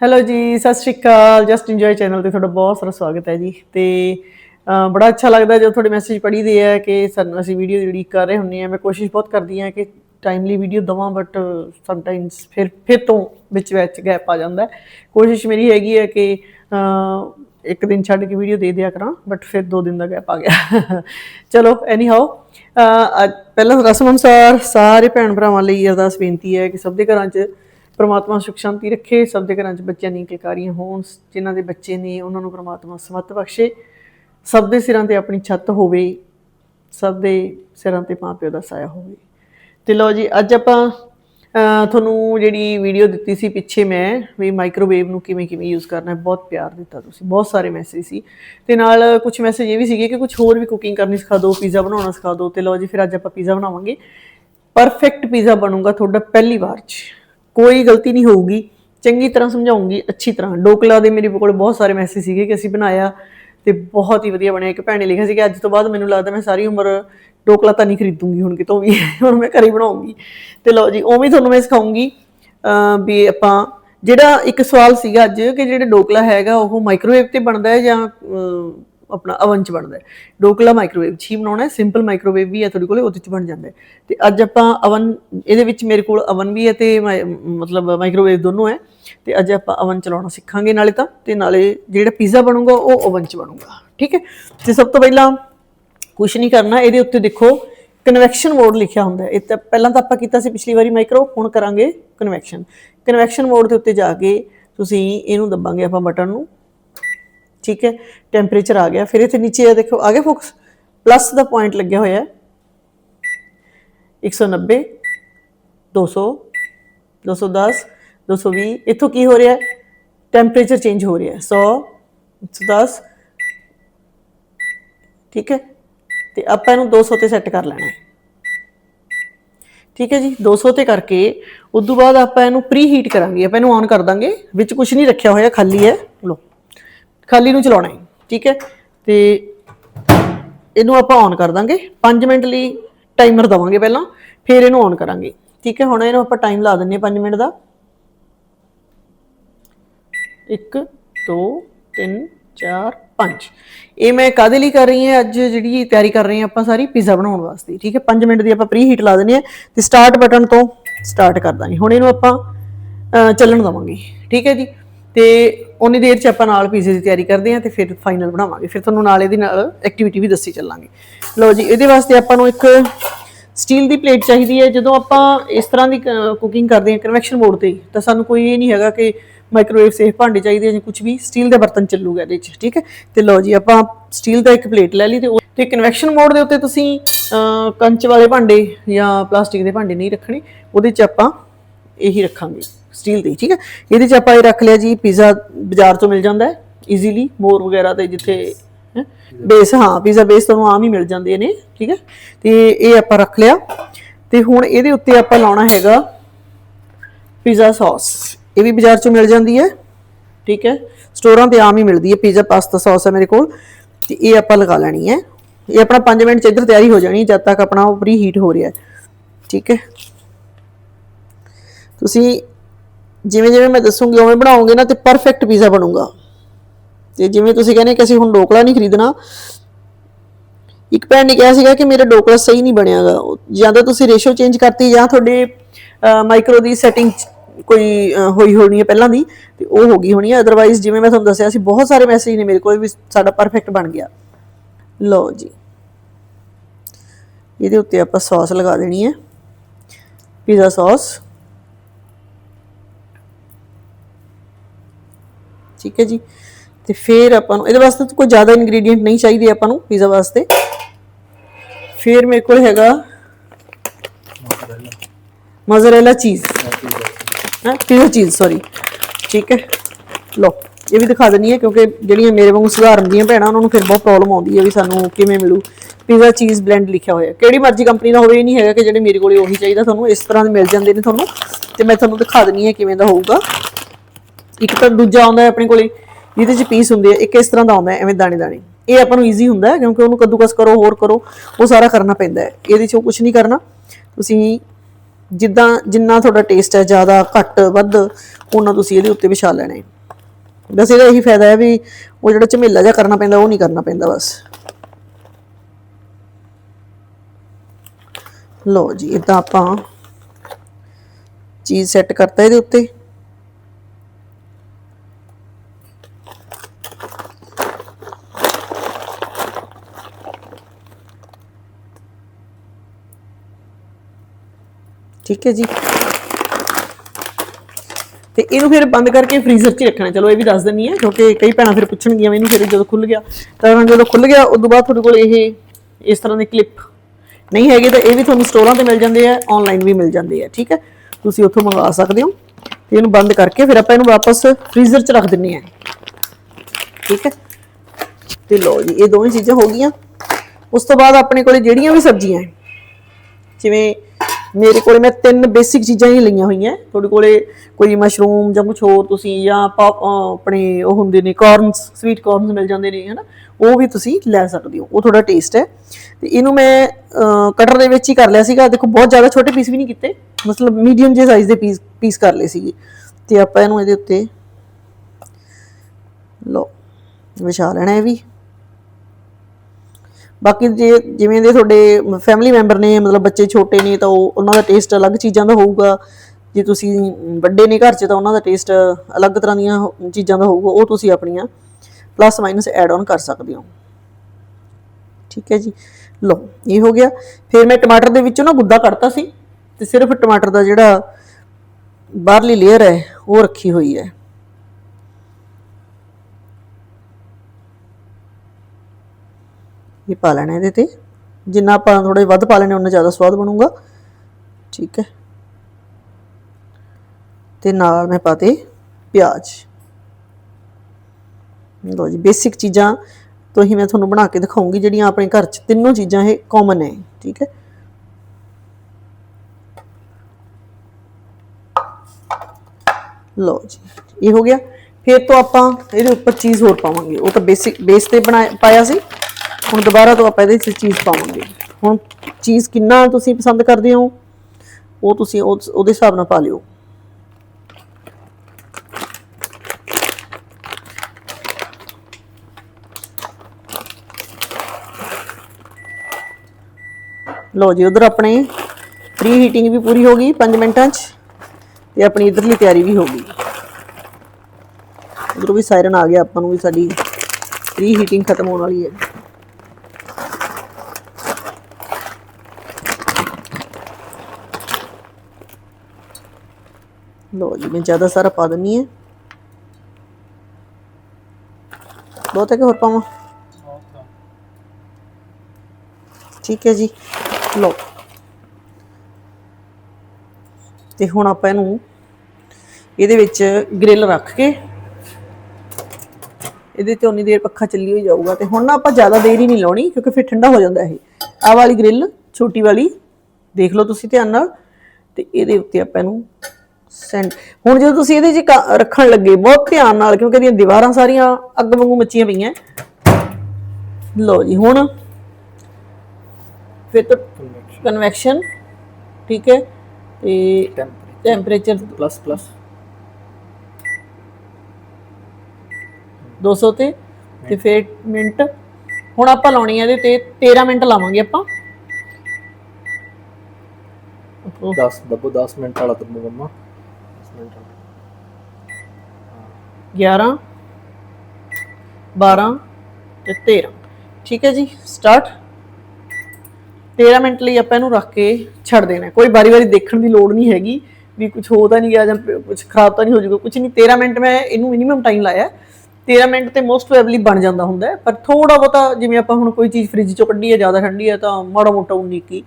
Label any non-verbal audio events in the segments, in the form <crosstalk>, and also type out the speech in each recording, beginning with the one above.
Hello ਜੀ, ਸਤਿ ਸ਼੍ਰੀ ਅਕਾਲ। ਜਸਟ ਇੰਜੋਏ ਚੈਨਲ ਤੇ ਤੁਹਾਡਾ ਬਹੁਤ ਸਾਰਾ ਸਵਾਗਤ ਹੈ ਜੀ। ਤੇ ਬੜਾ ਅੱਛਾ ਲੱਗਦਾ ਜਦੋਂ ਤੁਹਾਡੇ ਮੈਸੇਜ ਪੜ੍ਹੀ ਦੇ ਆ ਕਿ ਸਾਨੂੰ, ਅਸੀਂ ਵੀਡੀਓ ਜਿਹੜੀ ਕਰ ਰਹੇ ਹੁੰਨੇ ਆ ਮੈਂ ਕੋਸ਼ਿਸ਼ ਬਹੁਤ ਕਰਦੀ ਆ ਕਿ ਟਾਈਮਲੀ ਵੀਡੀਓ ਦਵਾਂ ਬਟ ਸਮਟਾਈਮਸ ਫਿਰ ਫਿਰ ਤੋਂ ਵਿੱਚ ਵਿੱਚ ਗੈਪ ਆ ਜਾਂਦਾ ਕੋਸ਼ਿਸ਼ ਮੇਰੀ ਹੈਗੀ ਹੈ ਕਿ ਇੱਕ ਦਿਨ ਛੱਡ ਕੇ ਵੀਡੀਓ ਦੇ ਦਿਆ ਕਰਾਂ ਬਟ ਫਿਰ ਦੋ ਦਿਨ ਦਾ ਗੈਪ ਆ ਗਿਆ। <laughs> ਚਲੋ ਐਨੀ ਹਾਓ ਪਹਿਲਾਂ ਰਸਮ ਅਨੁਸਾਰ ਸਾਰੇ ਭੈਣ ਭਰਾਵਾਂ ਲਈ ਅਰਦਾਸ ਬੇਨਤੀ ਹੈ ਕਿ ਸਭ ਦੇ ਘਰਾਂ 'ਚ ਪ੍ਰਮਾਤਮਾ ਸੁਖ ਸ਼ਾਂਤੀ ਰੱਖੇ, ਸਭ ਦੇ ਘਰਾਂ 'ਚ ਬੱਚਿਆਂ ਦੀਆਂ ਕਿਲਕਾਰੀਆਂ ਹੋਣ, ਜਿਨ੍ਹਾਂ ਦੇ ਬੱਚੇ ਨੇ ਉਹਨਾਂ ਨੂੰ ਪ੍ਰਮਾਤਮਾ ਸਮਤ ਬਖਸ਼ੇ। ਸਭ ਦੇ ਸਿਰਾਂ ਤੇ ਆਪਣੀ ਛੱਤ ਹੋਵੇ, ਸਭ ਦੇ ਸਿਰਾਂ ਤੇ ਮਾਂ ਪਿਓ ਦਾ ਸਾਇਆ ਹੋਵੇ। ਤੇ ਲਓ ਜੀ, ਅੱਜ ਆਪਾਂ ਤੁਹਾਨੂੰ ਜਿਹੜੀ ਵੀਡੀਓ ਦਿੱਤੀ ਸੀ ਪਿੱਛੇ ਮੈਂ, ਵੀ ਮਾਈਕ੍ਰੋਵੇਵ ਨੂੰ ਕਿਵੇਂ ਕਿਵੇਂ ਯੂਜ਼ ਕਰਨਾ ਹੈ, ਬਹੁਤ ਪਿਆਰ ਦਿੱਤਾ ਤੁਸੀਂ, ਬਹੁਤ ਸਾਰੇ ਮੈਸੇਜ ਸੀ। ਤੇ ਨਾਲ ਕੁਝ ਮੈਸੇਜ ਇਹ ਵੀ ਸੀਗੇ ਕਿ ਕੁਝ ਹੋਰ ਵੀ ਕੁਕਿੰਗ ਕਰਨੀ ਸਿਖਾ ਦਿਓ ਪੀਜ਼ਾ ਬਣਾਉਣਾ ਸਿਖਾ ਦਿਓ। ਤੇ ਲਓ ਜੀ, ਫਿਰ ਅੱਜ ਆਪਾਂ ਪੀਜ਼ਾ ਬਣਾਵਾਂਗੇ। ਪਰਫੈਕਟ ਪੀਜ਼ਾ ਬਣੂਗਾ ਤੁਹਾਡਾ ਪਹਿਲੀ ਵਾਰ 'ਚ। ਕੋਈ ਗਲਤੀ ਨਹੀਂ ਹੋਊਗੀ, ਚੰਗੀ ਤਰ੍ਹਾਂ ਸਮਝਾਉਂਗੀ, ਅੱਛੀ ਤਰ੍ਹਾਂ। ਡੋਕਲਾ ਦੇ ਮੇਰੇ ਕੋਲ ਬਹੁਤ ਸਾਰੇ ਮੈਸੇਜ ਸੀਗੇ ਕਿ ਅਸੀਂ ਬਣਾਇਆ ਤੇ ਬਹੁਤ ਹੀ ਵਧੀਆ ਬਣਿਆ। ਇੱਕ ਭੈਣ ਨੇ ਲਿਖਿਆ ਸੀ ਕਿ ਅੱਜ ਤੋਂ ਬਾਅਦ ਮੈਨੂੰ ਲੱਗਦਾ ਮੈਂ ਸਾਰੀ ਉਮਰ ਡੋਕਲਾ ਤਾਂ ਨਹੀਂ ਖਰੀਦੂੰਗੀ ਹੁਣ ਕਿਤੋਂ ਵੀ, <laughs> ਹੁਣ ਮੈਂ ਘਰੇ ਬਣਾਉਂਗੀ। ਤੇ ਲਓ ਜੀ, ਉਵੇਂ ਹੀ ਤੁਹਾਨੂੰ ਮੈਂ ਸਿਖਾਉਂਗੀ, ਅਹ, ਵੀ ਆਪਾਂ ਜਿਹੜਾ ਇੱਕ ਸਵਾਲ ਸੀਗਾ ਅੱਜ ਕਿ ਜਿਹੜਾ ਡੋਕਲਾ ਹੈਗਾ ਉਹ ਮਾਈਕ੍ਰੋਵੇਵ ਤੇ ਬਣਦਾ ਹੈ ਜਾਂ ਆਪਣਾ ਅਵਨ ਚ ਬਣਦਾ ਹੈ। ਡੋਕਲਾ ਮਾਈਕ੍ਰੋਵੇਵ 'ਚ ਹੀ ਬਣਾਉਣਾ ਹੈ ਸਿੰਪਲ ਮਾਈਕ੍ਰੋਵੇਵ ਵੀ ਹੈ ਤੁਹਾਡੇ ਕੋਲੇ, ਉਹਦੇ ਚ ਬਣ ਜਾਂਦਾ ਹੈ। ਤੇ ਅੱਜ ਆਪਾਂ ਅਵਨ, ਇਹਦੇ ਵਿੱਚ ਮੇਰੇ ਕੋਲ ਅਵਨ ਵੀ ਹੈ ਤੇ ਮਾਈ- ਮਤਲਬ ਮਾਈਕ੍ਰੋਵੇਵ ਦੋਨੋਂ ਹੈ। ਤੇ ਅੱਜ ਆਪਾਂ ਅਵਨ ਚਲਾਉਣਾ ਸਿੱਖਾਂਗੇ ਨਾਲੇ ਤਾਂ, ਤੇ ਨਾਲੇ ਜਿਹੜਾ ਪੀਜ਼ਾ ਬਣੂਗਾ, ਉਹ ਓਵਨ ਚ ਬਣੂਗਾ। ਠੀਕ ਹੈ? ਤੇ ਸਭ ਤੋਂ ਪਹਿਲਾਂ ਕੁਝ ਨਹੀਂ ਕਰਨਾ, ਇਹਦੇ ਉੱਤੇ ਦੇਖੋ ਕਨਵੈਕਸ਼ਨ ਮੋਡ ਲਿਖਿਆ ਹੁੰਦਾ ਇਹ ਤਾਂ ਪਹਿਲਾਂ ਤਾਂ ਆਪਾਂ ਕੀਤਾ ਸੀ, ਪਿਛਲੀ ਵਾਰੀ ਮਾਈਕਰੋ ਹੁਣ ਕਰਾਂਗੇ ਕਨਵੈਕਸ਼ਨ ਕਨਵੈਕਸ਼ਨ ਮੋਡ ਦੇ ਉੱਤੇ ਜਾ ਕੇ ਤੁਸੀਂ ਇਹਨੂੰ ਦੱਬਾਂਗੇ ਆਪਾਂ ਬਟਨ ਨੂੰ। ਠੀਕ ਹੈ ਟੈਂਪਰੇਚਰ ਆ ਗਿਆ। ਫਿਰ ਇੱਥੇ ਨੀਚੇ ਆ ਦੇਖੋ, ਆ ਗਿਆ ਫੋਕਸ ਪਲੱਸ ਦਾ ਪੁਆਇੰਟ ਲੱਗਿਆ ਹੋਇਆ ਹੈ। 190 200 210 220 ਇੱਥੋਂ ਕੀ ਹੋ ਰਿਹਾ ਹੈ? ਟੈਂਪਰੇਚਰ ਚੇਂਜ ਹੋ ਰਿਹਾ ਹੈ। 100 110 ਠੀਕ ਹੈ, ਤੇ ਆਪਾਂ ਇਹਨੂੰ 200 ਤੇ ਸੈੱਟ ਕਰ ਲੈਣਾ ਹੈ। ਠੀਕ ਹੈ ਜੀ 200 ਤੇ ਕਰਕੇ ਉਸ ਤੋਂ ਬਾਅਦ ਆਪਾਂ ਇਹਨੂੰ ਪ੍ਰੀ ਹੀਟ ਕਰਾਂਗੇ। ਆਪਾਂ ਇਹਨੂੰ ਔਨ ਕਰ ਦਾਂਗੇ, ਵਿੱਚ ਕੁਝ ਨਹੀਂ ਰੱਖਿਆ ਹੋਇਆ, ਖਾਲੀ ਹੈ। ਲੋ ਖਾਲੀ ਨੂੰ ਚਲਾਉਣਾ ਹੈ, ਠੀਕ ਹੈ? ਤੇ ਇਹਨੂੰ ਆਪਾਂ ਔਨ ਕਰ ਦਾਂਗੇ। 5 ਮਿੰਟ ਲਈ ਟਾਈਮਰ ਦਵਾਂਗੇ ਪਹਿਲਾਂ, ਫਿਰ ਇਹਨੂੰ ਔਨ ਕਰਾਂਗੇ। ਠੀਕ ਹੈ? ਹੁਣ ਇਹਨੂੰ ਆਪਾਂ ਟਾਈਮ ਲਾ ਦਿੰਨੇ 5 ਮਿੰਟ ਦਾ। 1 2 3 4 5 ਇਹ ਮੈਂ ਕਾਦੇ ਲਈ ਕਰ ਰਹੀ ਹਾਂ? ਅੱਜ ਜਿਹੜੀ ਤਿਆਰੀ ਕਰ ਰਹੇ ਹਾਂ ਆਪਾਂ ਸਾਰੀ ਪੀਜ਼ਾ ਬਣਾਉਣ ਵਾਸਤੇ, ਠੀਕ ਹੈ? 5 ਮਿੰਟ ਦੀ ਆਪਾਂ ਪ੍ਰੀ ਹੀਟ ਲਾ ਦਿੰਨੇ ਆ ਤੇ ਸਟਾਰਟ ਬਟਨ ਤੋਂ ਸਟਾਰਟ ਕਰ ਦਾਂਗੇ। ਹੁਣ ਇਹਨੂੰ ਆਪਾਂ ਚੱਲਣ ਦਵਾਂਗੇ, ਠੀਕ ਹੈ ਜੀ? ਤੇ ਉਨੀ ਦੇਰ ਚ ਆਪਾਂ ਨਾਲ ਪੀਜ਼ੇ ਦੀ ਤਿਆਰੀ ਕਰਦੇ ਹਾਂ ਤੇ ਫਿਰ ਫਾਈਨਲ ਬਣਾਵਾਂਗੇ। ਫਿਰ ਤੁਹਾਨੂੰ ਨਾਲ ਇਹਦੀ ਨਾਲ ਐਕਟੀਵਿਟੀ ਵੀ ਦੱਸੀ ਚੱਲਾਂਗੇ। ਲਓ ਜੀ, ਇਹਦੇ ਵਾਸਤੇ ਆਪਾਂ ਨੂੰ ਇੱਕ ਸਟੀਲ ਦੀ ਪਲੇਟ ਚਾਹੀਦੀ ਹੈ। ਜਦੋਂ ਆਪਾਂ ਇਸ ਤਰ੍ਹਾਂ ਦੀ ਕੁਕਿੰਗ ਕਰਦੇ ਹਾਂ ਕਨਵੈਕਸ਼ਨ ਮੋਡ ਤੇ, ਤਾਂ ਸਾਨੂੰ ਕੋਈ ਇਹ ਨਹੀਂ ਹੈਗਾ ਕਿ ਮਾਈਕ੍ਰੋਵੇਵ ਸੇਫ ਭਾਂਡੇ ਚਾਹੀਦੇ ਜਾਂ ਕੁਝ ਵੀ ਸਟੀਲ ਦੇ ਬਰਤਨ ਚੱਲੂਗਾ ਇਹਦੇ ਵਿੱਚ ਠੀਕ ਹੈ? ਤੇ ਲਓ ਜੀ, ਆਪਾਂ ਸਟੀਲ ਦਾ ਇੱਕ ਪਲੇਟ ਲੈ ਲਈ ਤੇ ਉਹ- ਤੇ ਕਨਵੈਕਸ਼ਨ ਮੋਡ ਦੇ ਉੱਤੇ ਤੁਸੀਂ ਕੰਚ ਵਾਲੇ ਭਾਂਡੇ ਜਾਂ ਪਲਾਸਟਿਕ ਦੇ ਭਾਂਡੇ ਨਹੀਂ ਰੱਖਣੇ, ਉਹਦੇ 'ਚ ਆਪਾਂ ਇਹੀ ਰੱਖਾਂਗੇ ਸਟੀਲ ਦੇ ਠੀਕ ਹੈ? ਇਹਦੇ 'ਚ ਆਪਾਂ ਇਹ ਰੱਖ ਲਿਆ ਜੀ ਪੀਜ਼ਾ ਬਾਜ਼ਾਰ ਤੋਂ ਮਿਲ ਜਾਂਦਾ ਹੈ ਈਜ਼ੀਲੀ ਮੋਰ ਵਗੈਰਾ ਤੇ ਜਿੱਥੇ ਬੇਸ ਹਾਂ ਪੀਜ਼ਾ ਬੇਸ ਤੁਹਾਨੂੰ ਆਮ ਹੀ ਮਿਲ ਜਾਂਦੇ ਨੇ, ਠੀਕ ਹੈ? ਤੇ ਇਹ ਆਪਾਂ ਰੱਖ ਲਿਆ, ਤੇ ਹੁਣ ਇਹਦੇ ਉੱਤੇ ਆਪਾਂ ਲਾਉਣਾ ਹੈਗਾ ਪੀਜ਼ਾ ਸੌਸ ਇਹ ਵੀ ਬਾਜ਼ਾਰ ਚੋਂ ਮਿਲ ਜਾਂਦੀ ਹੈ, ਠੀਕ ਹੈ? ਸਟੋਰਾਂ ਤੇ ਆਮ ਹੀ ਮਿਲਦੀ ਹੈ ਪੀਜ਼ਾ ਪਾਸਤਾ ਸੌਸ ਹੈ ਮੇਰੇ ਕੋਲ, ਤੇ ਇਹ ਆਪਾਂ ਲਗਾ ਲੈਣੀ ਹੈ। ਇਹ ਆਪਣਾ 5 ਮਿੰਟ ਚ ਇੱਧਰ ਤਿਆਰੀ ਹੋ ਜਾਣੀ ਜਦ ਤੱਕ ਆਪਣਾ ਉਹ ਪ੍ਰੀ ਹੀਟ ਹੋ ਰਿਹਾ ਹੈ, ਠੀਕ ਹੈ? ਤੁਸੀਂ ਜਿਵੇਂ ਜਿਵੇਂ ਮੈਂ ਦੱਸੂਗੀ, ਉਵੇਂ ਬਣਾਓਗੇ ਨਾ ਤੇ ਪਰਫੈਕਟ ਪੀਜ਼ਾ ਬਣੂਗਾ। ਤੇ ਜਿਵੇਂ ਤੁਸੀਂ ਕਹਿੰਦੇ ਕਿ ਅਸੀਂ ਹੁਣ ਡੋਕਲਾ ਨਹੀਂ ਖਰੀਦਣਾ, ਇੱਕ ਭੈਣ ਨੇ ਕਿਹਾ ਸੀਗਾ ਕਿ ਮੇਰਾ ਡੋਕਲਾ ਸਹੀ ਨਹੀਂ ਬਣਿਆਗਾ। ਜਾਂ ਤਾਂ ਤੁਸੀਂ ਰੇਸ਼ੋ ਚੇਂਜ ਕਰਤੀ ਜਾਂ ਤੁਹਾਡੇ ਮਾਈਕਰੋ ਦੀ ਸੈਟਿੰਗ ਕੋਈ ਹੋਈ ਹੋਣੀ ਹੈ ਪਹਿਲਾਂ ਦੀ, ਤੇ ਉਹ ਹੋ ਗਈ ਹੋਣੀ ਹੈ ਅਦਰਵਾਈਜ਼ ਜਿਵੇਂ ਮੈਂ ਤੁਹਾਨੂੰ ਦੱਸਿਆ ਸੀ ਬਹੁਤ ਸਾਰੇ ਮੈਸੇਜ ਨੇ ਮੇਰੇ ਕੋਲ ਵੀ ਸਾਡਾ ਪਰਫੈਕਟ ਬਣ ਗਿਆ। ਲਓ ਜੀ। ਇਹਦੇ ਉੱਤੇ ਆਪਾਂ ਸੌਸ ਲਗਾ ਦੇਣੀ ਹੈ। ਪੀਜ਼ਾ ਸੌਸ ਠੀਕ ਹੈ ਜੀ। ਤੇ ਫਿਰ ਆਪਾਂ ਨੂੰ ਇਹਦੇ ਵਾਸਤੇ ਕੋਈ ਜ਼ਿਆਦਾ ਇਨਗਰੀਡੀਅੰਟ ਨਹੀਂ ਚਾਹੀਦੇ ਆਪਾਂ ਨੂੰ ਪੀਜ਼ਾ ਵਾਸਤੇ। ਫਿਰ ਮੇਰੇ ਕੋਲ ਹੈਗਾ ਮੋਜ਼ਰੇਲਾ ਚੀਜ਼ ਹੈ ਪੀਜ਼ਾ ਚੀਜ਼ ਸੌਰੀ ਠੀਕ ਹੈ। ਲੋ ਇਹ ਵੀ ਦਿਖਾ ਦਿੰਨੀ ਹੈ ਕਿਉਂਕਿ ਜਿਹੜੀਆਂ ਮੇਰੇ ਵਾਂਗੂ ਸਧਾਰਨ ਦੀਆਂ ਭੈਣਾਂ, ਉਹਨਾਂ ਨੂੰ ਫਿਰ ਬਹੁਤ ਪ੍ਰੋਬਲਮ ਆਉਂਦੀ ਹੈ ਵੀ ਸਾਨੂੰ ਕਿਵੇਂ ਮਿਲੂ। ਪੀਜ਼ਾ ਚੀਜ਼ ਬਲੈਂਡ ਲਿਖਿਆ ਹੋਇਆ। ਕਿਹੜੀ ਮਰਜ਼ੀ ਕੰਪਨੀ ਦਾ ਹੋਵੇ, ਇਹ ਨਹੀਂ ਹੈਗਾ ਕਿ ਜਿਹੜੇ ਮੇਰੇ ਕੋਲੇ ਉਹੀ ਚਾਹੀਦਾ ਤੁਹਾਨੂੰ, ਇਸ ਤਰ੍ਹਾਂ ਦੇ ਮਿਲ ਜਾਂਦੇ ਨੇ ਤੁਹਾਨੂੰ। ਤੇ ਮੈਂ ਤੁਹਾਨੂੰ ਦਿਖਾ ਦਿੰਨੀ ਹੈ ਕਿਵੇਂ ਦਾ ਹੋਊਗਾ। ਇੱਕ ਤਾਂ ਦੂਜਾ ਆਉਂਦਾ ਹੈ ਆਪਣੇ ਕੋਲੇ, ਜਿਹਦੇ ਚ ਪੀਸ ਹੁੰਦੇ ਆ ਇੱਕ ਇਸ ਤਰ੍ਹਾਂ ਦਾ ਆਉਂਦਾ ਐਵੇਂ ਦਾਣੇ ਦਾਣੇ। ਇਹ ਆਪਾਂ ਨੂੰ ਈਜ਼ੀ ਹੁੰਦਾ ਹੈ, ਕਿਉਂਕਿ ਉਹਨੂੰ ਕੱਦੂਕਸ ਕਰੋ, ਹੋਰ ਕਰੋ, ਉਹ ਸਾਰਾ ਕਰਨਾ ਪੈਂਦਾ ਹੈ। ਇਹਦੇ ਚ ਉਹ ਕੁਝ ਨਹੀਂ ਕਰਨਾ। ਤੁਸੀਂ ਜਿੱਦਾਂ ਜਿੰਨਾ ਤੁਹਾਡਾ ਟੇਸਟ ਹੈ, ਜ਼ਿਆਦਾ, ਘੱਟ, ਵੱਧ, ਉਹਨਾਂ ਤੁਸੀਂ ਇਹਦੇ ਉੱਤੇ ਵਿਛਾ ਲੈਣਾ ਹੈ। ਬਸ ਇਹਦਾ ਇਹੀ ਫਾਇਦਾ ਹੈ ਵੀ ਉਹ ਜਿਹੜਾ ਝਮੇਲਾ ਜਿਹਾ ਕਰਨਾ ਪੈਂਦਾ, ਉਹ ਨਹੀਂ ਕਰਨਾ ਪੈਂਦਾ ਬਸ। ਲਓ ਜੀ ਇਦਾਂ ਆਪਾਂ ਚੀਜ਼ ਸੈੱਟ ਕਰਤਾ ਇਹਦੇ ਉੱਤੇ। ਠੀਕ ਹੈ ਜੀ। ਤੇ ਇਹਨੂੰ ਫਿਰ ਬੰਦ ਕਰਕੇ ਫ੍ਰੀਜ਼ਰ 'ਚ ਹੀ ਰੱਖਣਾ। ਚਲੋ ਇਹ ਵੀ ਦੱਸ ਦਿੰਨੀ ਹੈ, ਕਿਉਂਕਿ ਕਈ ਭੈਣਾਂ ਫਿਰ ਪੁੱਛਣਗੀਆਂ ਮੈਨੂੰ ਫਿਰ ਜਦੋਂ ਖੁੱਲ ਗਿਆ, ਤਾਂ ਜਦੋਂ ਖੁੱਲ ਗਿਆ ਉਸ ਤੋਂ ਬਾਅਦ ਤੁਹਾਡੇ ਕੋਲ ਇਹ, ਇਸ ਤਰ੍ਹਾਂ ਦੇ ਕਲਿੱਪ ਨਹੀਂ ਹੈਗੇ, ਤਾਂ ਇਹ ਵੀ ਤੁਹਾਨੂੰ ਸਟੋਰਾਂ ਤੇ ਮਿਲ ਜਾਂਦੇ ਆ ਆਨਲਾਈਨ ਵੀ ਮਿਲ ਜਾਂਦੇ ਆ, ਠੀਕ ਹੈ। ਤੁਸੀਂ ਉੱਥੋਂ ਮੰਗਵਾ ਸਕਦੇ ਹੋ। ਤੇ ਇਹਨੂੰ ਬੰਦ ਕਰਕੇ ਫਿਰ ਆਪਾਂ ਇਹਨੂੰ ਵਾਪਸ ਫ੍ਰੀਜ਼ਰ 'ਚ ਰੱਖ ਦਿੰਨੇ ਆ ਠੀਕ ਹੈ। ਤੇ ਲਓ ਜੀ, ਇਹ ਦੋਵੇਂ ਚੀਜ਼ਾਂ ਹੋ ਗਈਆਂ। ਉਸ ਤੋਂ ਬਾਅਦ ਆਪਣੇ ਕੋਲੇ ਜਿਹੜੀਆਂ ਵੀ ਸਬਜ਼ੀਆਂ ਜਿਵੇਂ ਮੇਰੇ ਕੋਲੇ ਮੈਂ ਤਿੰਨ ਬੇਸਿਕ ਚੀਜ਼ਾਂ ਹੀ ਲਈਆਂ ਹੋਈਆਂ। ਤੁਹਾਡੇ ਕੋਲੇ ਕੋਈ ਮਸ਼ਰੂਮ ਜਾਂ ਕੁਝ ਹੋਰ ਤੁਸੀਂ ਜਾਂ ਪਾ- ਆਪਣੇ ਉਹ ਹੁੰਦੇ ਨੇ ਕਾਰਨਸ ਸਵੀਟ ਕਾਰਨਸ ਮਿਲ ਜਾਂਦੇ ਨੇ, ਹਨਾ? ਉਹ ਵੀ ਤੁਸੀਂ ਲੈ ਸਕਦੇ ਹੋ। ਉਹ ਤੁਹਾਡਾ ਟੇਸਟ ਹੈ। ਤੇ ਇਹਨੂੰ ਮੈਂ ਕਟਰ ਦੇ ਵਿੱਚ ਹੀ ਕਰ ਲਿਆ ਸੀਗਾ। ਦੇਖੋ, ਬਹੁਤ ਜ਼ਿਆਦਾ ਛੋਟੇ ਪੀਸ ਵੀ ਨਹੀਂ ਕੀਤੇ। ਮਤਲਬ ਮੀਡੀਅਮ ਜਿਹੇ ਸਾਈਜ਼ ਦੇ ਪੀਸ ਪੀਸ ਕਰ ਲਏ ਸੀਗੇ। ਤੇ ਆਪਾਂ ਇਹਨੂੰ ਇਹਦੇ ਉੱਤੇ ਲਓ, ਵਿਛਾ ਲੈਣਾ ਇਹ ਵੀ। ਬਾਕੀ ਜੇ ਜਿਵੇਂ ਦੇ ਤੁਹਾਡੇ ਫੈਮਿਲੀ ਮੈਂਬਰ ਨੇ, ਮਤਲਬ ਬੱਚੇ ਛੋਟੇ ਨੇ, ਤਾਂ ਉਹ, ਉਹਨਾਂ ਦਾ ਟੇਸਟ ਅਲੱਗ ਚੀਜ਼ਾਂ ਦਾ ਹੋਊਗਾ। ਜੇ ਤੁਸੀਂ ਵੱਡੇ ਨੇ ਘਰ 'ਚ, ਤਾਂ ਉਹਨਾਂ ਦਾ ਟੇਸਟ ਅਲੱਗ ਤਰ੍ਹਾਂ ਦੀਆਂ ਚੀਜ਼ਾਂ ਦਾ ਹੋਊਗਾ, ਉਹ ਤੁਸੀਂ ਆਪਣੀਆਂ ਪਲੱਸ ਮਾਈਨਸ ਐਡ ਆਨ ਕਰ ਸਕਦੇ ਹੋ। ਠੀਕ ਹੈ ਜੀ। ਲਓ, ਇਹ ਹੋ ਗਿਆ। ਫਿਰ ਮੈਂ ਟਮਾਟਰ ਦੇ ਵਿੱਚੋਂ ਨਾ ਗੁੱਦਾ ਕੱਢਤਾ ਸੀ, ਤੇ ਸਿਰਫ ਟਮਾਟਰ ਦਾ ਜਿਹੜਾ ਬਾਹਰਲੀ ਲੇਅਰ ਹੈ, ਉਹ ਰੱਖੀ ਹੋਈ ਹੈ। ਇਹ ਪਾ ਲੈਣਾ ਇਹਦੇ ਤੇ ਜਿੰਨਾ ਆਪਾਂ ਥੋੜੇ ਵੱਧ ਪਾ ਲੈਣੇ ਉਹਨਾਂ ਜ਼ਿਆਦਾ ਸਵਾਦ ਬਣੂਗਾ ਠੀਕ ਹੈ ਤੇ ਨਾਲ ਮੈਂ ਪਾਤੇ ਪਿਆਜ਼ ਲੋ ਜੀ ਬੇਸਿਕ ਚੀਜ਼ਾਂ ਤੋਂ ਹੀ ਮੈਂ ਤੁਹਾਨੂੰ ਬਣਾ ਕੇ ਦਿਖਾਉਂਗੀ ਜਿਹੜੀਆਂ ਆਪਣੇ ਘਰ 'ਚ ਤਿੰਨੋਂ ਚੀਜ਼ਾਂ ਇਹ ਕਾਮਨ ਹੈ ਠੀਕ ਹੈ ਲੋ ਜੀ ਇਹ ਹੋ ਗਿਆ ਫਿਰ ਤੋਂ ਆਪਾਂ ਇਹਦੇ ਉੱਪਰ ਚੀਜ਼ ਹੋਰ ਪਾਵਾਂਗੇ ਉਹ ਤਾਂ ਬੇਸਿਕ ਬੇਸ ਤੇ ਬਣਾਇਆ ਪਾਇਆ ਸੀ ਹੁਣ ਦੁਬਾਰਾ ਤੋਂ ਆਪਾਂ ਇਹਦੇ ਵਿੱਚ ਚੀਜ਼ ਪਾਵਾਂਗੇ। ਹੁਣ ਚੀਜ਼ ਕਿੰਨਾ ਤੁਸੀਂ ਪਸੰਦ ਕਰਦੇ ਹੋ, ਉਹ ਤੁਸੀਂ ਉਸ- ਉਹਦੇ ਹਿਸਾਬ ਨਾਲ ਪਾ ਲਿਓ। ਲੋ ਜੀ, ਉਧਰ ਆਪਣੇ ਪ੍ਰੀ ਹੀਟਿੰਗ ਵੀ ਪੂਰੀ ਹੋ ਗਈ 5 ਮਿੰਟਾਂ 'ਚ, ਤੇ ਆਪਣੀ ਇਧਰਲੀ ਤਿਆਰੀ ਵੀ ਹੋ ਗਈ। ਉਧਰੋਂ ਵੀ ਸਾਇਰਨ ਆ ਗਿਆ, ਆਪਾਂ ਨੂੰ ਵੀ ਸਾਡੀ ਪ੍ਰੀ ਹੀਟਿੰਗ ਖਤਮ ਹੋਣ ਵਾਲੀ ਹੈ। ਲੋ ਜੀ, ਮੈਂ ਜ਼ਿਆਦਾ ਸਾਰਾ ਪਾ ਦਿੰਨੀ ਹੈ ਬਹੁਤ ਹੈ ਕਿ ਹੋਰ ਪਾਵਾਂ? ਠੀਕ ਹੈ ਜੀ ਲੋ ਤੇ ਹੁਣ ਆਪਾਂ ਇਹਨੂੰ ਇਹਦੇ ਵਿੱਚ ਗ੍ਰਿਲ ਰੱਖ ਕੇ ਇਹਦੇ ਤੇ ਉਨੀ ਦੇਰ ਪੱਖਾ ਚੱਲੀ ਹੋਈ ਜਾਊਗਾ। ਤੇ ਹੁਣ ਨਾ ਆਪਾਂ ਜ਼ਿਆਦਾ ਦੇਰ ਹੀ ਨਹੀਂ ਲਾਉਣੀ, ਕਿਉਂਕਿ ਫਿਰ ਠੰਡਾ ਹੋ ਜਾਂਦਾ ਇਹ। ਆਹ ਵਾਲੀ ਗ੍ਰਿਲ ਛੋਟੀ ਵਾਲੀ, ਦੇਖ ਲਓ ਤੁਸੀਂ ਧਿਆਨ ਨਾਲ। ਤੇ ਇਹਦੇ ਉੱਤੇ ਆਪਾਂ ਇਹਨੂੰ ਸੈਂਟ ਹੁਣ ਜਦੋਂ ਤੁਸੀਂ ਇਹਦੇ 'ਚ ਰੱਖਣ ਲੱਗੇ ਬਹੁਤ ਧਿਆਨ ਨਾਲ ਕਿਉਂਕਿ ਇਹਦੀਆਂ ਦੀਵਾਰਾਂ ਸਾਰੀਆਂ ਅੱਗ ਵਾਂਗੂ ਮੱਚੀਆਂ ਪਈਆਂ। ਲਓ ਜੀ ਹੁਣ ਫਿਰ ਤੋਂ ਕਨਵੈਕਸ਼ਨ ਠੀਕ ਹੈ ਤੇ ਟੈਂਪਰੇਚਰ ਪਲੱਸ ਪਲੱਸ 200 ਤੇ ਤੇ ਫਿਰ ਮਿੰਟ। ਹੁਣ ਆਪਾਂ ਲਾਉਣੀ ਆ ਇਹਦੇ ਤੇ 13 ਮਿੰਟ ਲਾਵਾਂਗੇ ਆਪਾਂ। 10 ਦੱਬੋ 10 ਮਿੰਟ ਵਾਲਾ ਤੰਬੂ ਮੰਮਾ। 11 12 ਤੇ 13 ਠੀਕ ਹੈ ਜੀ ਸਟਾਰਟ 13 ਮਿੰਟ ਲਈ ਆਪਾਂ ਇਹਨੂੰ ਰੱਖ ਕੇ ਛੱਡ ਦੇਣਾ। ਕੋਈ ਵਾਰੀ-ਵਾਰੀ ਦੇਖਣ ਦੀ ਲੋੜ ਨਹੀਂ ਹੈਗੀ ਵੀ ਕੁਝ ਹੋ ਤਾਂ ਨਹੀਂ ਗਿਆ ਜਾਂ ਕੁਝ ਖਰਾਬ ਤਾਂ ਨਹੀਂ ਹੋ ਜਾਊਗਾ। ਕੁਝ ਨਹੀਂ 13 ਮਿੰਟ ਮੈਂ ਇਹਨੂੰ ਮਿਨੀਮਮ ਟਾਈਮ ਲਾਇਆ ਹੈ। 13 ਮਿੰਟ ਤੇ ਮੋਸਟ ਪ੍ਰੋਬੇਬਲੀ ਬਣ ਜਾਂਦਾ ਹੁੰਦਾ ਪਰ ਥੋੜਾ ਬਹੁਤਾ ਜਿਵੇਂ ਆਪਾਂ ਹੁਣ ਕੋਈ ਚੀਜ਼ ਫ੍ਰਿਜ ਚੋਂ ਕੱਢੀ ਹੈ, ਜ਼ਿਆਦਾ ਠੰਡੀ ਹੈ, ਤਾਂ ਮਾੜਾ ਮੋਟਾ 19 ਕੀ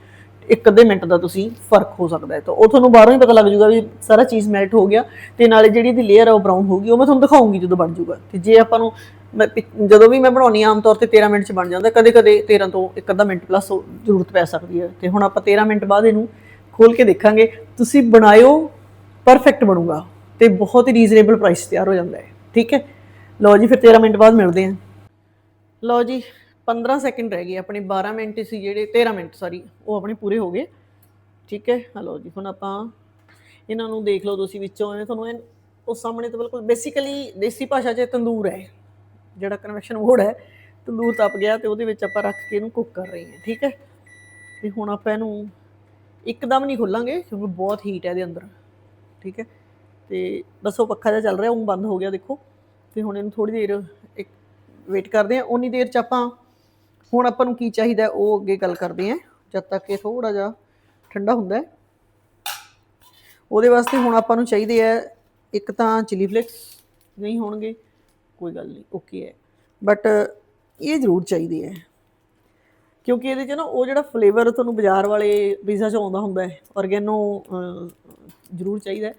ਇੱਕ ਅੱਧੇ ਮਿੰਟ ਦਾ ਤੁਸੀਂ ਫ਼ਰਕ ਹੋ ਸਕਦਾ ਹੈ ਤਾਂ ਉਹ ਤੁਹਾਨੂੰ ਬਾਹਰੋਂ ਹੀ ਪਤਾ ਲੱਗ ਜਾਊਗਾ ਵੀ ਸਾਰਾ ਚੀਜ਼ ਮੈਲਟ ਹੋ ਗਿਆ ਤੇ ਨਾਲੇ ਜਿਹੜੀ ਇਹਦੀ ਲੇਅਰ ਆ ਉਹ ਬਰਾਊਨ ਹੋਊਗੀ ਉਹ ਮੈਂ ਤੁਹਾਨੂੰ ਦਿਖਾਉਂਗੀ ਜਦੋਂ ਬਣ ਜਾਊਗਾ। ਤੇ ਜੇ ਆਪਾਂ ਨੂੰ ਮੈਂ ਪਿ- ਜਦੋਂ ਵੀ ਮੈਂ ਬਣਾਉਣੀ ਆ, ਆਮ ਤੌਰ ਤੇ 13 ਮਿੰਟ ਚ ਬਣ ਜਾਂਦਾ ਕਦੇ ਕਦੇ 13 ਤੋਂ ਇੱਕ ਅੱਧਾ ਮਿੰਟ ਪਲੱਸ ਜ਼ਰੂਰਤ ਪੈ ਸਕਦੀ ਹੈ। ਤੇ ਹੁਣ ਆਪਾਂ 13 ਮਿੰਟ ਬਾਅਦ ਇਹਨੂੰ ਖੋਲ ਕੇ ਦੇਖਾਂਗੇ, ਤੁਸੀਂ ਬਣਾਇਓ ਪਰਫੈਕਟ ਬਣੂਗਾ ਤੇ ਬਹੁਤ ਹੀ ਰੀਜ਼ਨੇਬਲ ਪ੍ਰਾਈਸ ਤਿਆਰ ਹੋ ਜਾਂਦਾ ਹੈ। ਠੀਕ ਹੈ? ਲਓ ਜੀ, ਫਿਰ 13 ਮਿੰਟ ਬਾਅਦ ਮਿਲਦੇ ਹਾਂ। ਲਓ ਜੀ 15 ਸੈਕਿੰਡ ਰਹਿ ਗਏ, ਆਪਣੇ 12 ਮਿੰਟ ਸੀ ਜਿਹੜੇ 13 ਮਿੰਟ ਸੌਰੀ ਉਹ ਆਪਣੇ ਪੂਰੇ ਹੋ ਗਏ। ਠੀਕ ਹੈ? ਹਲੋ ਜੀ, ਹੁਣ ਆਪਾਂ ਇਹਨਾਂ ਨੂੰ ਦੇਖ ਲਓ ਤੁਸੀਂ ਵਿੱਚੋਂ ਐਵੇਂ ਤੁਹਾਨੂੰ ਇਹ, ਉਹ ਸਾਹਮਣੇ ਤਾਂ ਬਿਲਕੁਲ ਬੇਸਿਕਲੀ ਦੇਸੀ ਭਾਸ਼ਾ 'ਚ ਤੰਦੂਰ ਹੈ। ਜਿਹੜਾ ਕਨਵੈਕਸ਼ਨ ਮੋਡ ਹੈ, ਤੰਦੂਰ ਤਪ ਗਿਆ ਤੇ ਉਹਦੇ ਵਿੱਚ ਆਪਾਂ ਰੱਖ ਕੇ ਇਹਨੂੰ ਕੁੱਕ ਕਰ ਰਹੇ ਹਾਂ, ਠੀਕ ਹੈ? ਤੇ ਹੁਣ ਆਪਾਂ ਇਹਨੂੰ ਇੱਕਦਮ ਨਹੀਂ ਖੋਲਾਂਗੇ, ਕਿਉਂਕਿ ਬਹੁਤ ਹੀਟ ਹੈ ਇਹਦੇ ਅੰਦਰ, ਠੀਕ ਹੈ? ਤੇ ਬਸ ਉਹ ਪੱਖਾ ਜਿਹਾ ਚੱਲ ਰਿਹਾ, ਉਹ ਬੰਦ ਹੋ ਗਿਆ, ਦੇਖੋ। ਤੇ ਹੁਣ ਇਹਨੂੰ ਥੋੜੀ ਦੇਰ ਇੱਕ ਵੇਟ ਕਰਦੇ ਹਾਂ। ਉਨੀ ਦੇਰ ਚ ਆਪਾਂ ਹੁਣ ਆਪਾਂ ਨੂੰ ਕੀ ਚਾਹੀਦਾ ਉਹ ਅੱਗੇ ਗੱਲ ਕਰਦੇ ਹਾਂ। ਜਦ ਤੱਕ ਇਹ ਥੋੜਾ ਜਿਹਾ ਠੰਡਾ ਹੁੰਦਾ ਉਹਦੇ ਵਾਸਤੇ ਹੁਣ ਆਪਾਂ ਨੂੰ ਚਾਹੀਦੇ ਆ ਇੱਕ ਤਾਂ ਚਿਲੀ ਫਲੇਕਸ ਨਹੀਂ ਹੋਣਗੇ, ਕੋਈ ਗੱਲ ਨਹੀਂ ਓਕੇ ਹੈ। ਬਟ ਇਹ ਜ਼ਰੂਰ ਚਾਹੀਦੇ ਹੈ। ਕਿਉਂਕਿ ਇਹਦੇ 'ਚ ਨਾ ਉਹ ਜਿਹੜਾ ਫਲੇਵਰ ਤੁਹਾਨੂੰ ਬਾਜ਼ਾਰ ਵਾਲੇ ਪੀਜ਼ਾ 'ਚ ਆਉਂਦਾ ਹੁੰਦਾ ਹੈ, ਔਰਗੈਨੋ ਜ਼ਰੂਰ ਚਾਹੀਦਾ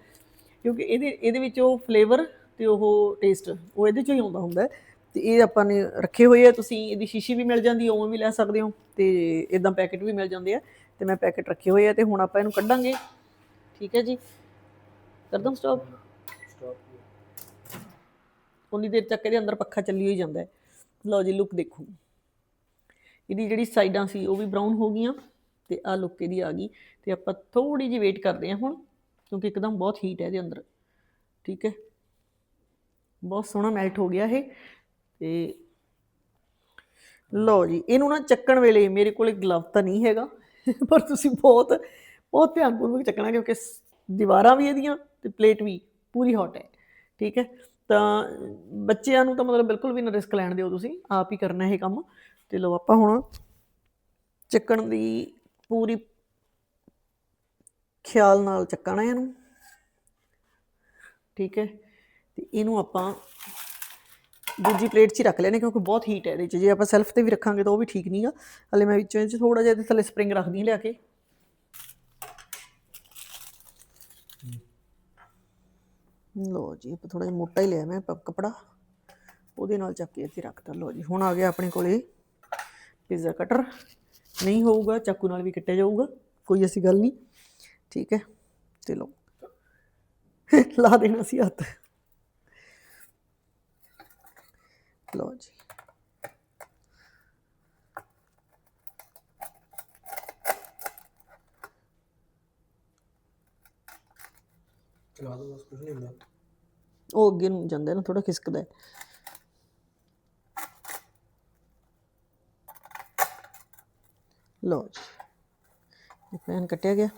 ਕਿਉਂਕਿ ਇਹਦੇ ਇਹਦੇ ਵਿੱਚ ਉਹ ਫਲੇਵਰ ਤੇ ਉਹ ਟੇਸਟ ਉਹ ਇਹਦੇ 'ਚੋਂ ਹੀ ਆਉਂਦਾ ਹੁੰਦਾ ਹੈ। ਤੇ ਇਹ ਆਪਾਂ ਨੇ ਰੱਖੇ ਹੋਏ ਆ। ਤੁਸੀਂ ਇਹਦੀ ਸ਼ੀਸ਼ੀ ਵੀ ਮਿਲ ਜਾਂਦੀ ਹੈ ਉਵੇਂ ਵੀ ਲੈ ਸਕਦੇ ਹੋ ਤੇ ਇਦਾਂ ਪੈਕੇਟ ਵੀ ਮਿਲ ਜਾਂਦੇ ਆ। ਤੇ ਮੈਂ ਪੈਕੇਟ ਰੱਖੇ ਹੋਏ ਆ ਤੇ ਹੁਣ ਆਪਾਂ ਇਹਨੂੰ ਕੱਢਾਂਗੇ। ਠੀਕ ਹੈ ਜੀ। ਕਰ ਦਮ ਸਟਾਪ ਸਟਾਪ ਉਨੀ ਦੇਰ ਤੱਕ ਇਹਦੇ ਅੰਦਰ ਪੱਖਾ ਚੱਲੀ ਹੋਈ ਜਾਂਦਾ ਹੈ। ਲਓ ਜੀ ਲੁੱਕ ਦੇਖੋ। ਇਹਦੀ ਜਿਹੜੀ ਸਾਈਡਾਂ ਸੀ, ਉਹ ਵੀ ਬਰਾਊਨ ਹੋ ਗਈਆਂ ਤੇ ਆ ਲੁੱਕ ਇਹਦੀ ਆ ਗਈ। ਤੇ ਆਪਾਂ ਥੋੜੀ ਜਿਹੀ ਵੇਟ ਕਰਦੇ ਹਾਂ ਹੁਣ, ਕਿਉਂਕਿ ਇੱਕਦਮ ਬਹੁਤ ਹੀਟ ਹੈ ਇਹਦੇ ਅੰਦਰ। ਠੀਕ ਹੈ। ਬਹੁਤ ਸੋਹਣਾ ਮੈਲਟ ਹੋ ਗਿਆ ਇਹ। ਤੇ ਲਓ ਜੀ, ਇਹਨੂੰ ਨਾ ਚੱਕਣ ਵੇਲੇ ਮੇਰੇ ਕੋਲ ਗਲਵ ਤਾਂ ਨਹੀਂ ਹੈਗਾ, ਪਰ ਤੁਸੀਂ ਬਹੁਤ ਬਹੁਤ ਧਿਆਨਪੂਰਵਕ ਚੱਕਣਾ, ਕਿਉਂਕਿ ਦੀਵਾਰਾਂ ਵੀ ਇਹਦੀਆਂ ਤੇ ਪਲੇਟ ਵੀ ਪੂਰੀ ਹੌਟ ਹੈ, ਠੀਕ ਹੈ? ਤਾਂ ਬੱਚਿਆਂ ਨੂੰ ਤਾਂ ਮਤਲਬ ਬਿਲਕੁਲ ਵੀ ਨਾ ਰਿਸਕ ਲੈਣ ਦਿਓ ਤੁਸੀਂ, ਆਪ ਹੀ ਕਰਨਾ ਇਹ ਕੰਮ। ਤੇ ਲਓ, ਆਪਾਂ ਹੁਣ ਚੱਕਣ ਦੀ ਪੂਰੀ ਖਿਆਲ ਨਾਲ ਚੱਕਣਾ ਇਹਨੂੰ, ਠੀਕ ਹੈ? ਤੇ ਇਹਨੂੰ ਆਪਾਂ ਦੂਜੀ ਪਲੇਟ 'ਚ ਹੀ ਰੱਖ ਲੈਣੇ ਕਿਉਂਕਿ ਬਹੁਤ ਹੀਟ ਹੈ ਇਹਦੇ 'ਚ। ਜੇ ਆਪਾਂ ਸੈਲਫ ਤੇ ਵੀ ਰੱਖਾਂਗੇ ਤਾਂ ਉਹ ਵੀ ਠੀਕ ਨਹੀਂ ਆ। ਹਲੇ ਮੈਂ ਵਿੱਚੋਂ ਇਹ 'ਚ ਥੋੜਾ ਜਿਹਾ ਇਹਦੇ ਥੱਲੇ ਸਪਰਿੰਗ ਰੱਖਦੀ ਹਾਂ ਲਿਆ ਕੇ। ਲੋ ਜੀ, ਆਪਾਂ ਥੋੜਾ ਜਿਹਾ ਮੋਟਾ ਹੀ ਲਿਆ ਮੈਂ ਪ- ਕੱਪੜਾ। ਉਹਦੇ ਨਾਲ ਚੱਕ ਕੇ ਇੱਥੇ ਰੱਖਤਾ। ਲੋ ਜੀ, ਹੁਣ ਆ ਗਿਆ ਆਪਣੇ ਕੋਲੇ ਪੀਜ਼ਾ ਕਟਰ ਨਹੀਂ ਹੋਊਗਾ, ਚਾਕੂ ਨਾਲ ਵੀ ਕੱਟਿਆ ਜਾਊਗਾ, ਕੋਈ ਐਸੀ ਗੱਲ ਨਹੀਂ। ਠੀਕ ਹੈ, ਤੇ ਲੋ <laughs> ਲਾ ਦੇਣਾ ਸੀ ਹੱਥ। ਲੋ ਜੀ ਚਲਾ ਦੋ ਬਸ ਕੁਝ ਨਹੀਂ ਹੁੰਦਾ ਉਹ ਅੱਗੇ ਨੂੰ ਜਾਂਦਾ ਨਾ ਥੋੜਾ ਖਿਸਕਦਾ ਹੈ। ਲਓ ਜੀ। ਇਹ ਪੈਨ ਕੱਟਿਆ ਗਿਆ।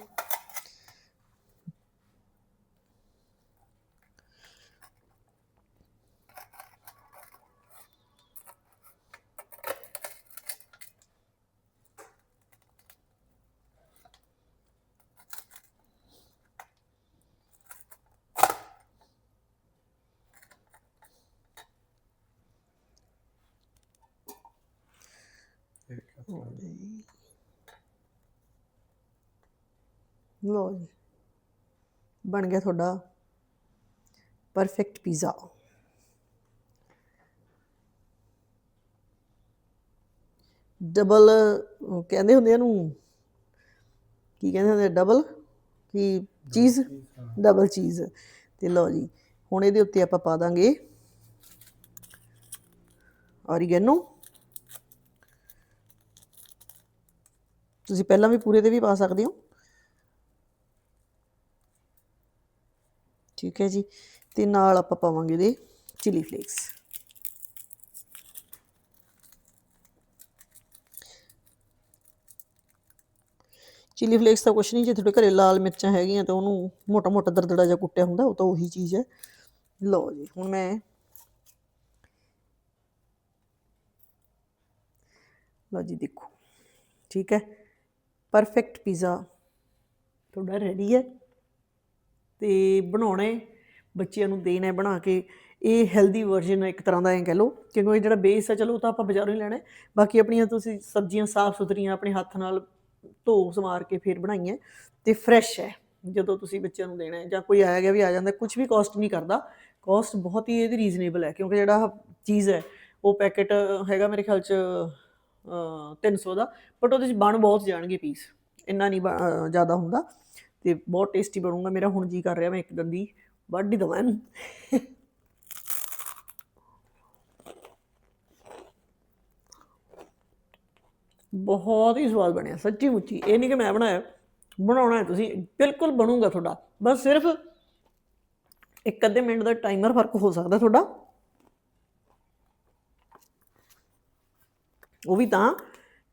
ਲਓ ਜੀ। ਬਣ ਗਿਆ ਤੁਹਾਡਾ ਪਰਫੈਕਟ ਪੀਜ਼ਾ ਡਬਲ ਕਹਿੰਦੇ ਹੁੰਦੇ ਇਹਨੂੰ ਕੀ ਕਹਿੰਦੇ ਹੁੰਦੇ ਡਬਲ ਕੀ ਚੀਜ਼ ਡਬਲ ਚੀਜ਼ ਤੇ ਲਓ ਜੀ ਹੁਣ ਇਹਦੇ ਉੱਤੇ ਆਪਾਂ ਪਾ ਦਾਂਗੇ ਔਰੀਗੈਨੋ ਤੁਸੀਂ ਪਹਿਲਾਂ ਵੀ ਪੂਰੇ ਤੇ ਵੀ ਪਾ ਸਕਦੇ ਹੋ। ਠੀਕ ਹੈ ਜੀ। ਤੇ ਨਾਲ ਆਪਾਂ ਪਾਵਾਂਗੇ ਇਹਦੇ ਚਿਲੀ ਫਲੇਕਸ ਚਿਲੀ ਫਲੇਕਸ ਤਾਂ ਕੁਛ ਨਹੀਂ, ਜੇ ਤੁਹਾਡੇ ਘਰੇ ਲਾਲ ਮਿਰਚਾਂ ਹੈਗੀਆਂ ਤਾਂ ਉਹਨੂੰ ਮੋਟਾ ਮੋਟਾ ਦਰਦੜਾ ਜਿਹਾ ਕੁੱਟਿਆ ਹੁੰਦਾ, ਉਹ ਤਾਂ ਉਹੀ ਚੀਜ਼ ਹੈ। ਲਓ ਜੀ, ਹੁਣ ਮੈਂ ਲਓ ਜੀ, ਦੇਖੋ। ਠੀਕ ਹੈ। Perfect pizza. ਤੁਹਾਡਾ ਰੈਡੀ ਹੈ? ਤੇ ਬਣਾਉਣਾ ਬੱਚਿਆਂ ਨੂੰ ਦੇਣਾ ਹੈ ਬਣਾ ਕੇ। ਇਹ ਹੈਲਦੀ ਵਰਜ਼ਨ ਇੱਕ ਤਰ੍ਹਾਂ ਦਾ ਐਂ ਕਹਿ ਲਓ। ਕਿਉਂਕਿ ਇਹ ਜਿਹੜਾ ਬੇਸ ਹੈ, ਚਲੋ ਉਹ ਤਾਂ ਆਪਾਂ ਬਾਜ਼ਾਰੋਂ ਹੀ ਲੈਣਾ ਹੈ। ਬਾਕੀ ਆਪਣੀਆਂ ਤੁਸੀਂ ਸਬਜ਼ੀਆਂ ਸਾਫ਼ ਸੁਥਰੀਆਂ ਆਪਣੇ ਹੱਥ ਨਾਲ ਧੋ ਸਮਾਰ ਕੇ ਫਿਰ ਬਣਾਈਆਂ ਤੇ ਫਰੈਸ਼ ਹੈ, ਜਦੋਂ ਤੁਸੀਂ ਬੱਚਿਆਂ ਨੂੰ ਦੇਣਾ ਹੈ। ਜਾਂ ਕੋਈ ਆਇਆ ਗਿਆ ਵੀ ਆ ਜਾਂਦਾ ਕੁਝ ਵੀ ਕਾਸਟ ਨਹੀਂ ਕਰਦਾ। ਕਾਸਟ ਬਹੁਤ ਹੀ ਇਹਦੀ ਰੀਜ਼ਨੇਬਲ ਹੈ, ਕਿਉਂਕਿ ਜਿਹੜਾ ਚੀਜ਼ ਹੈ, ਉਹ ਪੈਕੇਟ ਹੈਗਾ ਮੇਰੇ ਖਿਆਲ ਚ 300 ਦਾ ਬਟ ਉਹਦੇ ਚ ਬਣ ਬਹੁਤ ਜਾਣਗੇ ਪੀਸ ਇੰਨਾ ਨਹੀਂ ਬ- ਜ਼ਿਆਦਾ ਹੁੰਦਾ। ਤੇ ਬਹੁਤ ਟੇਸਟੀ ਬਣੂਗਾ। ਮੇਰਾ ਹੁਣ ਜੀ ਕਰ ਰਿਹਾ ਮੈਂ ਇੱਕ ਦੰਦੀ ਵੱਢ ਹੀ ਦਵਾਂ ਇਹਨੂੰ। ਬਹੁਤ ਹੀ ਸਵਾਦ ਬਣਿਆ, ਸੱਚੀ ਮੁੱਚੀ। ਇਹ ਨਹੀਂ ਕਿ ਮੈਂ ਬਣਾਇਆ। ਬਣਾਉਣਾ ਹੈ ਤੁਸੀਂ। ਬਿਲਕੁਲ ਬਣੂਗਾ ਤੁਹਾਡਾ। ਬਸ ਸਿਰਫ ਇੱਕ ਅੱਧੇ ਮਿੰਟ ਦਾ ਟਾਈਮਰ ਫ਼ਰਕ ਹੋ ਸਕਦਾ ਤੁਹਾਡਾ। ਉਹ ਵੀ ਤਾਂ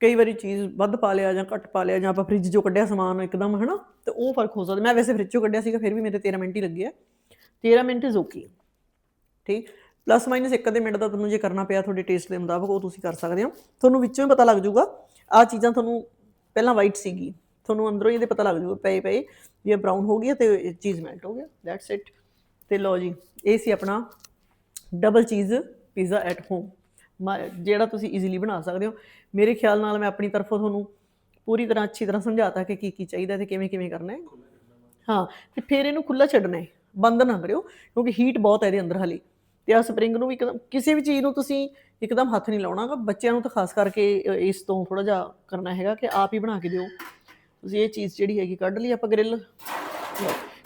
ਕਈ ਵਾਰੀ ਚੀਜ਼ ਵੱਧ ਪਾ ਲਿਆ ਜਾਂ ਘੱਟ ਪਾ ਲਿਆ ਜਾਂ ਆਪਾਂ ਫ੍ਰਿਜ ਚੋਂ ਕੱਢਿਆ ਸਮਾਨ ਇੱਕਦਮ, ਹਨਾ? ਤੇ ਉਹ ਫ਼ਰਕ ਹੋ ਸਕਦਾ। ਮੈਂ ਵੈਸੇ ਫ੍ਰਿਜ ਚੋਂ ਕੱਢਿਆ ਸੀਗਾ, ਫਿਰ ਵੀ ਮੇਰੇ 13 ਮਿੰਟ ਹੀ ਲੱਗੇ ਆ। 13 ਮਿੰਟ ਇਜ਼ ਓਕੇ ਠੀਕ? ਪਲੱਸ ਮਾਈਨਸ ਇੱਕ ਅੱਧੇ ਮਿੰਟ ਦਾ ਤੁਹਾਨੂੰ ਜੇ ਕਰਨਾ ਪਿਆ ਤੁਹਾਡੇ ਟੇਸਟ ਦੇ ਮੁਤਾਬਕ, ਉਹ ਤੁਸੀਂ ਕਰ ਸਕਦੇ ਹੋ। ਤੁਹਾਨੂੰ ਵਿੱਚੋਂ ਹੀ ਪਤਾ ਲੱਗ ਜਾਊਗਾ ਆ ਚੀਜ਼ਾਂ ਤੁਹਾਨੂੰ ਪਹਿਲਾਂ ਵਾਈਟ ਸੀਗੀ। ਤੁਹਾਨੂੰ ਅੰਦਰੋਂ ਹੀ ਇਹਦੇ ਪਤਾ ਲੱਗ ਜਾਊਗਾ, ਪਏ ਪਏ ਵੀ ਇਹ ਬਰਾਊਨ ਹੋ ਗਈ ਹੈ ਤੇ ਇਹ ਚੀਜ਼ ਮੈਲਟ ਹੋ ਗਿਆ। ਦੈਟਸ ਇਟ ਤੇ ਲਓ ਜੀ, ਇਹ ਸੀ ਆਪਣਾ ਡਬਲ ਚੀਜ਼ ਪੀਜ਼ਾ ਐਟ ਹੋਮ ਮ ਜਿਹੜਾ ਤੁਸੀਂ ਈਜ਼ੀਲੀ ਬਣਾ ਸਕਦੇ ਹੋ। ਮੇਰੇ ਖਿਆਲ ਨਾਲ ਮੈਂ ਆਪਣੀ ਤਰਫੋਂ ਤੁਹਾਨੂੰ ਪੂਰੀ ਤਰ੍ਹਾਂ ਅੱਛੀ ਤਰ੍ਹਾਂ ਸਮਝਾਤਾ ਕਿ ਕੀ ਕੀ ਚਾਹੀਦਾ ਤੇ ਕਿਵੇਂ ਕਿਵੇਂ ਕਰਨਾ ਹੈ। ਹਾਂ ਤੇ ਫਿਰ ਇਹਨੂੰ ਖੁੱਲਾ ਛੱਡਣਾ ਹੈ। ਬੰਦ ਨਾ ਕਰਿਓ ਕਿਉਂਕਿ ਹੀਟ ਬਹੁਤ ਹੈ ਇਹਦੇ ਅੰਦਰ ਹਾਲੇ। ਤੇ ਆ ਸਪਰਿੰਗ ਨੂੰ ਵੀ ਇੱਕਦਮ ਕਿਸੇ ਵੀ ਚੀਜ਼ ਨੂੰ ਤੁਸੀਂ ਇੱਕਦਮ ਹੱਥ ਨਹੀਂ ਲਾਉਣਾਗਾ ਬੱਚਿਆਂ ਨੂੰ ਤਾਂ ਖਾਸ ਕਰਕੇ ਅ, ਇਸ ਤੋਂ ਥੋੜਾ ਜਿਹਾ ਕਰਨਾ ਹੈਗਾ ਕਿ ਆਪ ਹੀ ਬਣਾ ਕੇ ਦਿਓ। ਤੁਸੀਂ ਇਹ ਚੀਜ਼ ਜਿਹੜੀ ਹੈਗੀ ਕੱਢ ਲਈ ਆਪਾਂ ਗ੍ਰਿਲ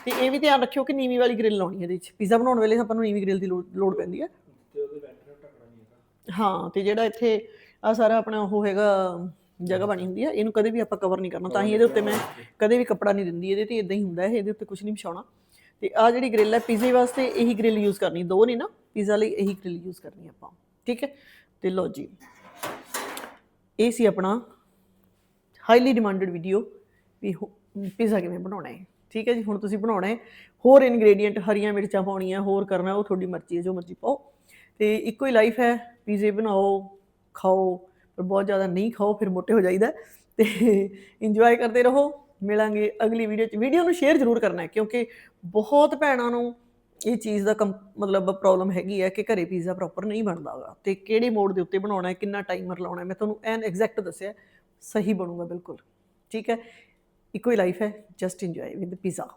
ਤੇ ਇਹ ਵੀ ਧਿਆਨ ਰੱਖਿਓ ਕਿ ਨੀਵੀਂ ਵਾਲੀ ਗ੍ਰਿਲ ਲਾਉਣੀ ਹੈ ਇਹਦੇ ਵਿੱਚ। ਪੀਜ਼ਾ ਬਣਾਉਣ ਵੇਲੇ ਆਪਾਂ ਨੂੰ ਨੀਵੀਂ ਗ੍ਰਿਲ ਦੀ ਲੋੜ ਲੋੜ ਪੈਂਦੀ ਹੈ ਤੇ ਉਹਦੇ ਬੈਟਰ ਢੱਕਣਾ ਨਹੀਂ ਹੈਗਾ ਹਾਂ, ਤੇ ਜਿਹੜਾ ਇੱਥੇ ਆ ਸਾਰਾ ਆਪਣਾ ਉਹ ਹੈਗਾ, ਜਗ੍ਹਾ ਬਣੀ ਹੁੰਦੀ ਹੈ ਇਹਨੂੰ ਕਦੇ ਵੀ ਆਪਾਂ ਕਵਰ ਨਹੀਂ ਕਰਨਾ। ਤਾਂ ਹੀ ਇਹਦੇ ਉੱਤੇ ਮੈਂ ਕਦੇ ਵੀ ਕੱਪੜਾ ਨਹੀਂ ਦਿੰਦੀ, ਇਹਦੇ ਤੇ ਇਦਾਂ ਹੀ ਹੁੰਦਾ ਹੈ ਇਹਦੇ ਉੱਤੇ ਕੁਝ ਨਹੀਂ ਵਿਛਾਉਣਾ। ਤੇ ਆ ਜਿਹੜੀ ਗ੍ਰਿਲ ਹੈ ਪੀਜ਼ੇ ਵਾਸਤੇ ਇਹੀ ਗ੍ਰਿਲ ਯੂਜ਼ ਕਰਨੀ, ਦੋ ਨੇ ਨਾ ਪੀਜ਼ਾ ਲਈ ਇਹੀ ਗ੍ਰਿਲ ਯੂਜ਼ ਕਰਨੀ ਆਪਾਂ। ਠੀਕ ਹੈ? ਤੇ ਲਓ ਜੀ। ਇਹ ਸੀ ਆਪਣਾ ਹਾਈਲੀ ਡਿਮਾਂਡਡ ਵੀਡੀਓ ਵੀ ਪੀਜ਼ਾ ਕਿਵੇਂ ਬਣਾਉਣਾ ਹੈ। ਠੀਕ ਹੈ ਜੀ? ਹੁਣ ਤੁਸੀਂ ਬਣਾਉਣਾ ਹੈ। ਹੋਰ ਇਨਗਰੀਡੀਅੰਟ ਹਰੀਆਂ ਮਿਰਚਾਂ ਪਾਉਣੀਆਂ, ਹੋਰ ਕਰਨਾ, ਉਹ ਤੁਹਾਡੀ ਮਰਜ਼ੀ ਹੈ, ਜੋ ਮਰਜ਼ੀ ਪਾਓ। ਤੇ ਇੱਕੋ ਹੀ ਲਾਈਫ ਹੈ। ਪੀਜ਼ੇ ਬਣਾਓ, ਖਾਓ, ਪਰ ਬਹੁਤ ਜ਼ਿਆਦਾ ਨਹੀਂ ਖਾਓ, ਫਿਰ ਮੋਟੇ ਹੋ ਜਾਈਦਾ ਹੈ। ਤੇ ਇੰਜੋਏ ਕਰਦੇ ਰਹੋ। ਮਿਲਾਂਗੇ ਅਗਲੀ ਵੀਡੀਓ 'ਚ। ਵੀਡੀਓ ਨੂੰ ਸ਼ੇਅਰ ਜ਼ਰੂਰ ਕਰਨਾ ਹੈ, ਕਿਉਂਕਿ ਬਹੁਤ ਭੈਣਾਂ ਨੂੰ ਇਹ ਚੀਜ਼ ਦਾ ਕੰਪ- ਮਤਲਬ ਪ੍ਰੋਬਲਮ ਹੈਗੀ ਹੈ ਕਿ ਘਰੇ ਪੀਜ਼ਾ ਪ੍ਰੋਪਰ ਨਹੀਂ ਬਣਦਾਗਾ ਤੇ ਕਿਹੜੇ ਮੋਡ ਦੇ ਉੱਤੇ ਬਣਾਉਣਾ ਹੈ, ਕਿੰਨਾ ਟਾਈਮਰ ਲਾਉਣਾ ਹੈ, ਮੈਂ ਤੁਹਾਨੂੰ ਐਨ ਐਗਜ਼ੈਕਟ ਦੱਸਿਆ ਸਹੀ ਬਣੂਗਾ ਬਿਲਕੁਲ। ਠੀਕ ਹੈ? ਇੱਕੋ ਹੀ ਲਾਈਫ ਹੈ ਜਸਟ ਇੰਜੋਏ ਵਿਦ ਪੀਜ਼ਾ